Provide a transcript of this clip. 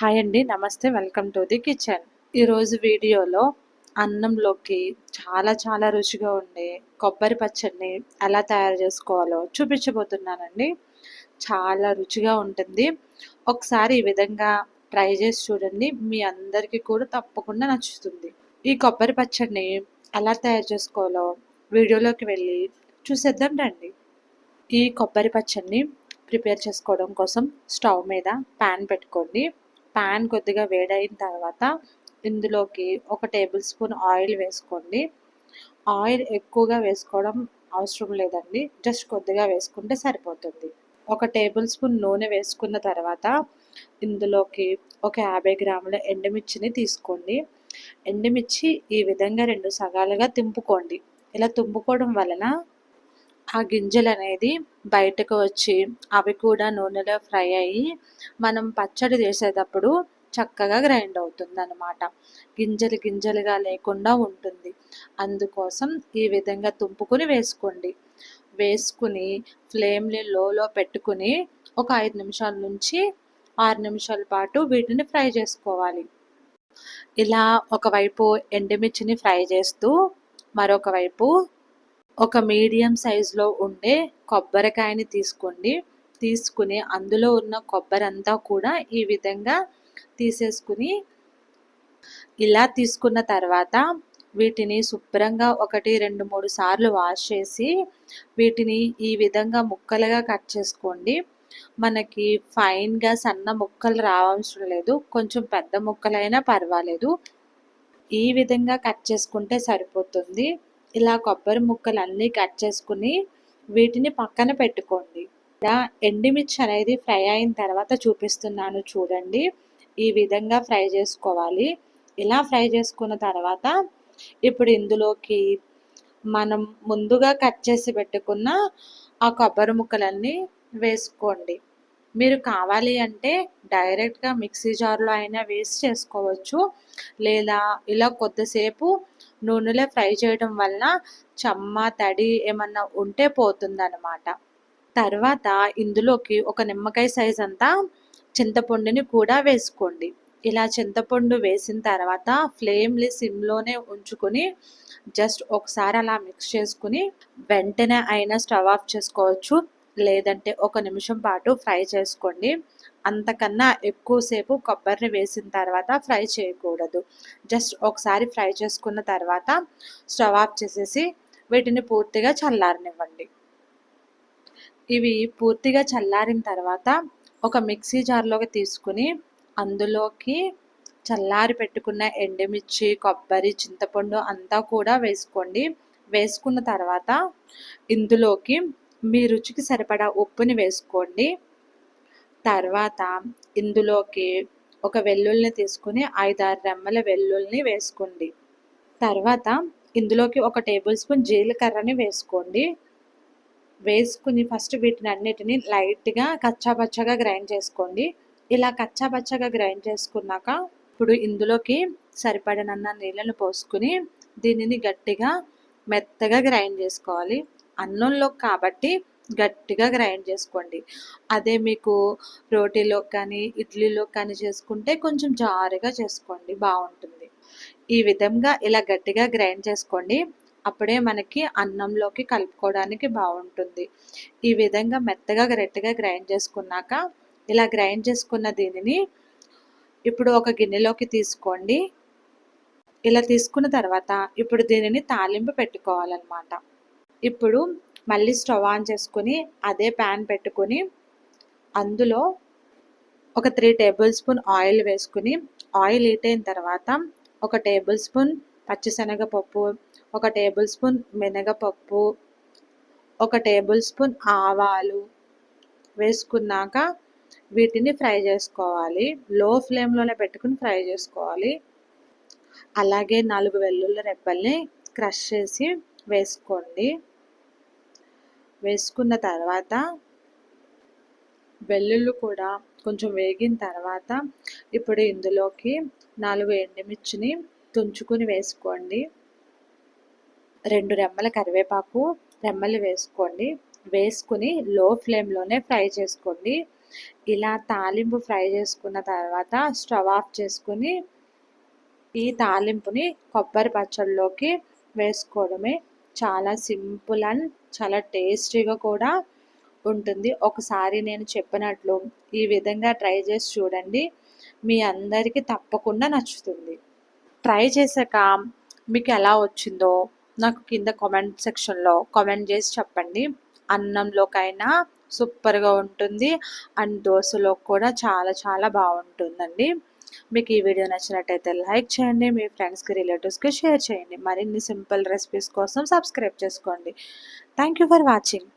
Hi అండి నమస్తే welcome to the kitchen. ఈరోజు వీడియోలో అన్నంలోకి చాలా చాలా రుచిగా ఉండే కొబ్బరి పచ్చడిని ఎలా తయారు చేసుకోవాలో చూపించబోతున్నానండి. చాలా రుచిగా ఉంటుంది. ఒకసారి ఈ విధంగా ట్రై చేసి చూడండి. మీ అందరికీ కూడా తప్పకుండా నచ్చుతుంది. ఈ కొబ్బరి పచ్చడిని ఎలా తయారు చేసుకోవాలో వీడియోలోకి వెళ్ళి చూసేద్దాం రండి. ఈ కొబ్బరి పచ్చడిని ప్రిపేర్ చేసుకోవడం కోసం స్టవ్ మీద ప్యాన్ పెట్టుకోండి. ప్యాన్ కొద్దిగా వేడైన తర్వాత ఇందులోకి ఒక టేబుల్ స్పూన్ ఆయిల్ వేసుకోండి. ఆయిల్ ఎక్కువగా వేసుకోవడం అవసరం లేదండి. జస్ట్ కొద్దిగా వేసుకుంటే సరిపోతుంది. ఒక టేబుల్ స్పూన్ నూనె వేసుకున్న తర్వాత ఇందులోకి ఒక యాభై గ్రాముల ఎండుమిర్చిని తీసుకోండి. ఎండుమిర్చి ఈ విధంగా రెండు సగాలుగా తింపుకోండి. ఇలా తుంపుకోవడం వలన ఆ గింజలు అనేది బయటకు వచ్చి అవి కూడా నూనెలో ఫ్రై అయ్యి మనం పచ్చడి చేసేటప్పుడు చక్కగా గ్రైండ్ అవుతుంది అనమాట గింజలు గింజలుగా లేకుండా ఉంటుంది. అందుకోసం ఈ విధంగా తుంపుకుని వేసుకోండి. వేసుకుని ఫ్లేమ్ని లోలో పెట్టుకుని ఒక ఐదు నిమిషాల నుంచి ఆరు నిమిషాల పాటు వీటిని ఫ్రై చేసుకోవాలి. ఇలా ఒకవైపు ఎండుమిర్చిని ఫ్రై చేస్తూ మరొక వైపు ఒక మీడియం సైజులో ఉండే కొబ్బరికాయని తీసుకోండి. తీసుకుని అందులో ఉన్న కొబ్బరి అంతా కూడా ఈ విధంగా తీసేసుకుని ఇలా తీసుకున్న తర్వాత వీటిని శుభ్రంగా ఒకటి రెండు మూడు సార్లు వాష్ చేసి వీటిని ఈ విధంగా ముక్కలుగా కట్ చేసుకోండి. మనకి ఫైన్గా సన్న ముక్కలు రావాల్సిన లేదు. కొంచెం పెద్ద ముక్కలైనా పర్వాలేదు. ఈ విధంగా కట్ చేసుకుంటే సరిపోతుంది. ఇలా కొబ్బరి ముక్కలన్నీ కట్ చేసుకుని వీటిని పక్కన పెట్టుకోండి. ఇలా ఎండిమిర్చి అనేది ఫ్రై అయిన తర్వాత చూపిస్తున్నాను చూడండి. ఈ విధంగా ఫ్రై చేసుకోవాలి. ఇలా ఫ్రై చేసుకున్న తర్వాత ఇప్పుడు ఇందులోకి మనం ముందుగా కట్ చేసి పెట్టుకున్న ఆ కొబ్బరి ముక్కలన్నీ వేసుకోండి. మీరు కావాలి అంటే డైరెక్ట్గా మిక్సీ జార్లో అయినా వేస్ట్ చేసుకోవచ్చు. లేదా ఇలా కొద్దిసేపు నూనెలో ఫ్రై చేయడం వలన చమ్మ తడి ఏమన్నా ఉంటే పోతుందన్నమాట. తర్వాత ఇందులోకి ఒక నిమ్మకాయ సైజ్ అంతా చింతపండుని కూడా వేసుకోండి. ఇలా చింతపండు వేసిన తర్వాత ఫ్లేమ్ని సిమ్లోనే ఉంచుకొని జస్ట్ ఒకసారి అలా మిక్స్ చేసుకుని వెంటనే అయినా స్టవ్ ఆఫ్ చేసుకోవచ్చు. లేదంటే ఒక నిమిషం పాటు ఫ్రై చేసుకోండి. అంతకన్నా ఎక్కువసేపు కొబ్బరిని వేసిన తర్వాత ఫ్రై చేయకూడదు. జస్ట్ ఒకసారి ఫ్రై చేసుకున్న తర్వాత స్టవ్ ఆఫ్ చేసేసి వీటిని పూర్తిగా చల్లారనివ్వండి. ఇవి పూర్తిగా చల్లారిన తర్వాత ఒక మిక్సీ జార్లోకి తీసుకుని అందులోకి చల్లారి పెట్టుకున్న ఎండుమిర్చి కొబ్బరి చింతపండు అంతా కూడా వేసుకోండి. వేసుకున్న తర్వాత ఇందులోకి మీ రుచికి సరిపడా ఉప్పుని వేసుకోండి. తర్వాత ఇందులోకి ఒక వెల్లుల్ని తీసుకుని ఐదారు రెమ్మల వెల్లుల్ని వేసుకోండి. తర్వాత ఇందులోకి ఒక టేబుల్ స్పూన్ జీలకర్రని వేసుకోండి. వేసుకుని ఫస్ట్ వీటిని అన్నిటిని లైట్గా కచ్చాపచ్చగా గ్రైండ్ చేసుకోండి. ఇలా కచ్చాపచ్చగా గ్రైండ్ చేసుకున్నాక ఇప్పుడు ఇందులోకి సరిపడనన్న నీళ్ళను పోసుకుని దీనిని గట్టిగా మెత్తగా గ్రైండ్ చేసుకోవాలి. అన్నంలో కాబట్టి గట్టిగా గ్రైండ్ చేసుకోండి. అదే మీకు రోటీలో కానీ ఇడ్లీలో కానీ చేసుకుంటే కొంచెం జారుగా చేసుకోండి బాగుంటుంది. ఈ విధంగా ఇలా గట్టిగా గ్రైండ్ చేసుకోండి. అప్పుడే మనకి అన్నంలోకి కలుపుకోవడానికి బాగుంటుంది. ఈ విధంగా మెత్తగా గట్టిగా గ్రైండ్ చేసుకున్నాక ఇలా గ్రైండ్ చేసుకున్న దీనిని ఇప్పుడు ఒక గిన్నెలోకి తీసుకోండి. ఇలా తీసుకున్న తర్వాత ఇప్పుడు దీనిని తాలింపు పెట్టుకోవాలన్నమాట. ఇప్పుడు మళ్ళీ స్టవ్ ఆన్ చేసుకుని అదే ప్యాన్ పెట్టుకొని అందులో ఒక త్రీ టేబుల్ స్పూన్ ఆయిల్ వేసుకుని ఆయిల్ హీట్ అయిన తర్వాత ఒక టేబుల్ స్పూన్ పచ్చిశనగపప్పు ఒక టేబుల్ స్పూన్ మినగపప్పు ఒక టేబుల్ స్పూన్ ఆవాలు వేసుకున్నాక వీటిని ఫ్రై చేసుకోవాలి. లో ఫ్లేమ్లోనే పెట్టుకుని ఫ్రై చేసుకోవాలి. అలాగే నాలుగు వెల్లుల్లి రెబ్బల్ని క్రష్ చేసి వేసుకోండి. వేసుకున్న తర్వాత వెల్లుల్లి కూడా కొంచెం వేగిన తర్వాత ఇప్పుడు ఇందులోకి నాలుగు ఎండుమిర్చిని తుంచుకుని వేసుకోండి. రెండు రెమ్మల కరివేపాకు రెమ్మలు వేసుకోండి. వేసుకుని లో ఫ్లేమ్లోనే ఫ్రై చేసుకోండి. ఇలా తాలింపు ఫ్రై చేసుకున్న తర్వాత స్టవ్ ఆఫ్ చేసుకుని ఈ తాలింపుని కొబ్బరి పచ్చడిలోకి వేసుకోవడమే చాలా సింపుల్ అండ్ చాలా టేస్టీగా కూడా ఉంటుంది. ఒకసారి నేను చెప్పినట్లు ఈ విధంగా ట్రై చేసి చూడండి. మీ అందరికీ తప్పకుండా నచ్చుతుంది. ట్రై చేశాక మీకు ఎలా వచ్చిందో నాకు కింద కామెంట్ సెక్షన్లో కామెంట్ చేసి చెప్పండి. అన్నంలోకైనా సూపర్గా ఉంటుంది. అండ్ దోశలో కూడా చాలా చాలా బాగుంటుందండి. మీకు ఈ వీడియో నచ్చినట్టయితే లైక్ చేయండి మీ ఫ్రెండ్స్కి రిలేటివ్స్కి షేర్ చేయండి. మరిన్ని సింపుల్ రెసిపీస్ కోసం సబ్స్క్రైబ్ చేసుకోండి. Thank you for watching.